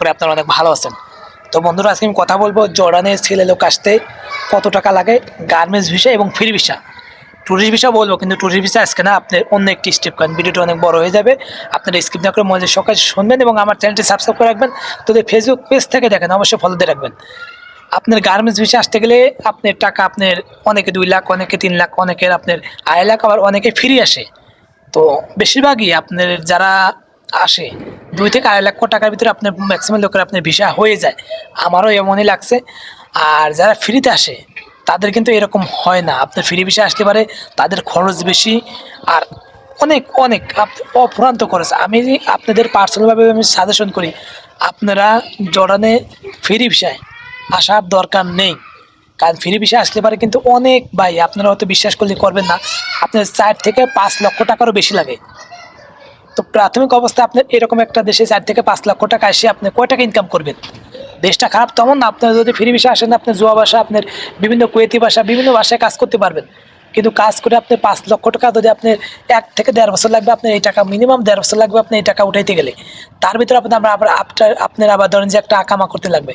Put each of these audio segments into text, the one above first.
করে আপনারা অনেক ভালো আছেন। তো বন্ধুরা, আজকে আমি কথা বলব জর্ডানের ছেলে লোক আসতে কত টাকা লাগে, গার্মেন্টস ভিসা এবং ফ্রি ভিসা। ট্যুরিস্ট ভিসা বলব, কিন্তু ট্যুরিস্ট ভিসা আজকে না, আপনি অন্য একটি স্টেপ করেন। ভিডিওটা অনেক বড় হয়ে যাবে, আপনারা স্কিপ না করে মজা সকালে শুনবেন এবং আমার চ্যানেলটি সাবস্ক্রাইব করে রাখবেন। তোদের ফেসবুক পেজ থেকে দেখেন, অবশ্যই ফলো দিয়ে রাখবেন। আপনার গার্মেন্টস ভিসা আসতে গেলে আপনার টাকা আপনার অনেকে দুই লাখ, অনেকে তিন লাখ, অনেকের আপনার আড়াই লাখ, আবার অনেকে ফ্রি আসে। তো বেশিরভাগই আপনার যারা আসে দুই থেকে আড়াই লক্ষ টাকার ভিতরে আপনার ম্যাক্সিমাম লোকের আপনার ভিসা হয়ে যায়। আমারও এমনই লাগছে। আর যারা ফ্রিতে আসে, তাদের কিন্তু এরকম হয় না। আপনার ফ্রি ভিসা আসতে পারে, তাদের খরচ বেশি। আর অনেক অনেক অফুরান্ত খরচ। আমি আপনাদের পার্সোনালভাবে আমি সাজেশন করি, আপনারা জর্ডানে ফ্রি ভিসায় আসার দরকার নেই। কারণ ফ্রি ভিসা আসতে পারে কিন্তু অনেক ভাই, আপনারা হয়তো বিশ্বাস করলে করবেন না। আপনার চার থেকে পাঁচ লক্ষ টাকারও বেশি লাগে। তো প্রাথমিক অবস্থায় আপনার এরকম একটা দেশে চার থেকে পাঁচ লক্ষ টাকা এসে আপনি কয় টাকা ইনকাম করবেন? দেশটা খারাপ তেমন না, আপনার যদি ফ্রি ভিসা আসেন আপনার জুয়া ভাষা, আপনার বিভিন্ন কুয়েতি ভাষা, বিভিন্ন ভাষায় কাজ করতে পারবেন। কিন্তু কাজ করে আপনি পাঁচ লক্ষ টাকা যদি আপনার এক থেকে দেড় বছর লাগবে আপনার এই টাকা মিনিমাম দেড় বছর লাগবে, আপনি এই টাকা উঠাইতে গেলে। তার ভিতরে আপনার আবার আপনার আপনার আবার ধরেন যে একটা আকামা করতে লাগবে।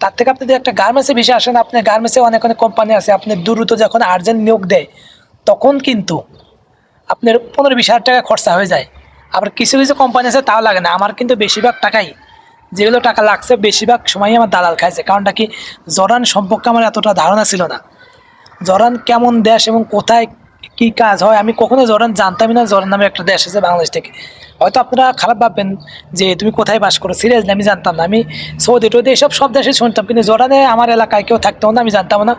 তার থেকে আপনি যদি একটা গার্মেন্টসে ভিসা আসেন আপনার গার্মেন্টসে অনেক অনেক কোম্পানি আছে, আপনি দ্রুত যখন আর্জেন্ট নিয়োগ দেয়, তখন কিন্তু আপনার পনেরো, বিশ হাজার টাকা খরচা হয়ে যায়। আবার কিছু কিছু কোম্পানি আছে, তাও লাগে না। আমার কিন্তু বেশিরভাগ টাকাই, যেগুলো টাকা লাগছে, বেশিরভাগ সময়ই আমার দালাল খাইছে। কারণটা কি? জরান সম্পর্কে আমার এতটা ধারণা ছিল না। জরান কেমন দেশ এবং কোথায় কি কাজ হয়? আমি কখনো জরান জানতামই না জরান নামে একটা দেশ আছে বাংলাদেশ থেকে। হয়তো আপনারা খারাপ ভাববেন যে তুমি কোথায় বাস করো সিরিয়াসলি আমি জানতাম না। আমি সৌদি টৌদি এসব সব দেশে শুনতাম, কিন্তু জরানে আমার এলাকায় কেউ থাকতো না, আমি জানতাম না।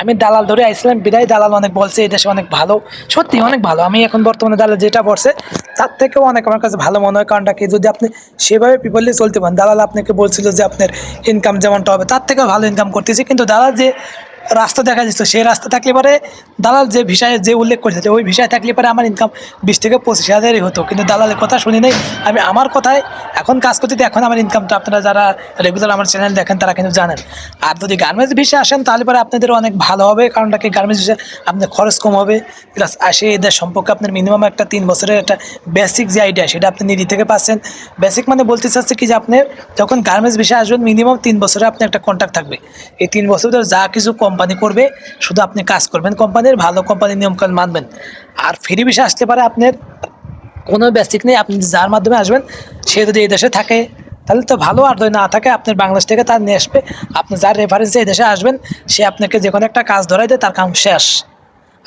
আমি দালাল ধরে আইছিলাম, বিদায় দালাল অনেক বলছে, এই দেশে অনেক ভালো। সত্যি অনেক ভালো। আমি এখন বর্তমানে দালাল যেটা পড়ছে তার থেকেও অনেক আমার কাছে ভালো মনে হয় কারণটা কি, যদি আপনি সেভাবে পিপলি চলতে পারেন, দালাল আপনাকে বলছিল যে আপনার ইনকাম যেমনটা হবে, তার থেকেও ভালো ইনকাম করতেছি। কিন্তু দালাল যে রাস্তা দেখা যাচ্ছে। সেই রাস্তা থাকলে পরে দালাল যে ভিসায় যে উল্লেখ করেছে ওই ভিসায় থাকলে পরে আমার ইনকাম বিশ থেকে পঁচিশ হাজারই হতো। কিন্তু দালালের কথা শুনি নাই। আমি আমার কথায় এখন কাজ করতে এখন আমার ইনকামটা আপনারা যারা রেগুলার আমার চ্যানেল দেখেন, তারা কিন্তু জানেন। আর যদি গার্মেন্টস ভিসে আসেন, তাহলে পরে আপনাদের অনেক ভালো হবে। কারণ কি গার্মেন্টস ভিসে আপনার খরচ কম হবে। প্লাস আসে এদের সম্পর্কে আপনার মিনিমাম একটা তিন বছরের একটা বেসিক যে আইডিয়া সেটা আপনি নিজে থেকে পাচ্ছেন। বেসিক মানে বলতে চাচ্ছে কি যে আপনি যখন গার্মেন্টস ভিসা আসবেন মিনিমাম তিন বছরে আপনি একটা কন্ট্যাক্ট থাকবে। এই তিন বছর ধরে যা কিছু কোম্পানি করবে, শুধু আপনি কাজ করবেন কোম্পানির ভালো কোম্পানির নিয়মকানুন মানবেন। আর ফ্রি ভিসা আসতে পারে আপনার কোনো বেসিক নেই, আপনি যার মাধ্যমে আসবেন, সে যদি এই দেশে থাকে, তাহলে তো ভালো, আর যদি না থাকে, আপনার বাংলাদেশ থেকে তার নিয়ে আসবে। আপনি যার রেফারেন্সে এই দেশে আসবেন, সে আপনাকে যে কোনো একটা কাজ ধরাই দেয়, তার কাম শেষ।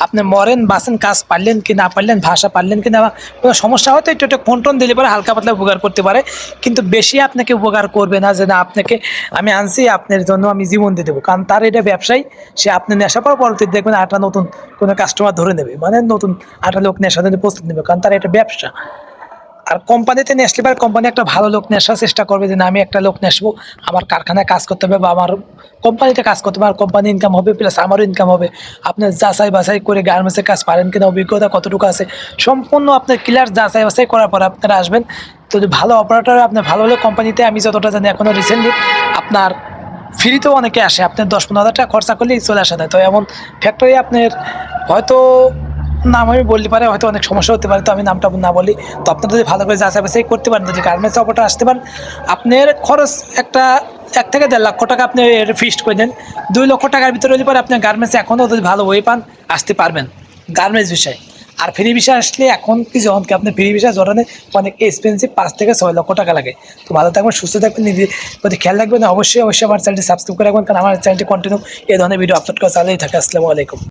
আপনি মরেন, বাঁচেন, কাজ পারলেন কি না পারলেন, ভাষা পারলেন কি না, কোনো সমস্যা হয়তো একটু একটু ফোন টোন দিলে পরে হালকা পাতলা উপকার করতে পারে, কিন্তু বেশি আপনাকে উপকার করবে না যে না, আপনাকে আমি আনছি, আপনার জন্য আমি জীবন দিয়ে দেবো। কারণ তার এটা ব্যবসায়ী, সে আপনি নেশা পর পরবর্তীতে দেখবেন আটা নতুন কোনো কাস্টমার ধরে নেবে। মানে নতুন আটা লোক নেশা দিতে প্রস্তুত নেবে, কারণ তার এটা ব্যবসা। আর কোম্পানিতে নিয়ে আসলে কোম্পানি একটা ভালো লোক নিয়ে আসার চেষ্টা করবে যে না, আমি একটা লোক নিয়ে আমার কারখানায় কাজ করতে হবে বা আমার কোম্পানিতে কাজ করতে হবে আর কোম্পানি ইনকাম হবে প্লাস আমারও ইনকাম হবে। আপনি যাচাই বাছাই করে গার্মেন্টসের কাজ পারেন কিনা, অভিজ্ঞতা কতটুকু আছে, সম্পূর্ণ আপনার ক্লিয়ার যাচাই বাছাই করার পর আপনারা আসবেন। তো যদি ভালো অপারেটর আপনার ভালো হলে কোম্পানিতে, আমি যতটা জানি এখনও রিসেন্টলি আপনার ফ্রিতেও অনেকে আসে আপনার দশ পনেরো হাজার টাকা খরচা করলেই চলে আসা যায়। তো এমন ফ্যাক্টরি আপনার হয়তো নাম আমি বলতে পারে, হয়তো অনেক সমস্যা হতে পারে, তো আমি নামটা না বলি। তো আপনারা যদি ভালো করে যাচাই বাছাই করতে পারেন, যদি গার্মেন্টস অপারেটর আসতে পারেন, আপনার খরচ একটা এক থেকে দেড় লক্ষ টাকা আপনি ফিক্সড করে দেন। দুই লক্ষ টাকার ভিতরে হলে পরে আপনি গার্মেন্টস এখনও যদি ভালো ওয়ে পান, আসতে পারবেন গার্মেন্টস বিষয়ে। আর ফ্রি ভিসা আসলে এখন কি যখন কি আপনি ফ্রি ভিসা জড়ানে, অনেক এক্সপেন্সিভ পাঁচ থেকে ছয় লক্ষ টাকা লাগে। তো ভালো থাকবেন, সুস্থ থাকবেন, নিজের প্রতি খেয়াল রাখবেন। অবশ্যই অবশ্যই আমার চ্যানেলটি সাবস্ক্রাইব করে রাখবেন, কারণ আমার চ্যানেলটি কন্টিনিউ এই ধরনের ভিডিও আপলোড করা চালিয়ে থাকে। আসসালামু আলাইকুম।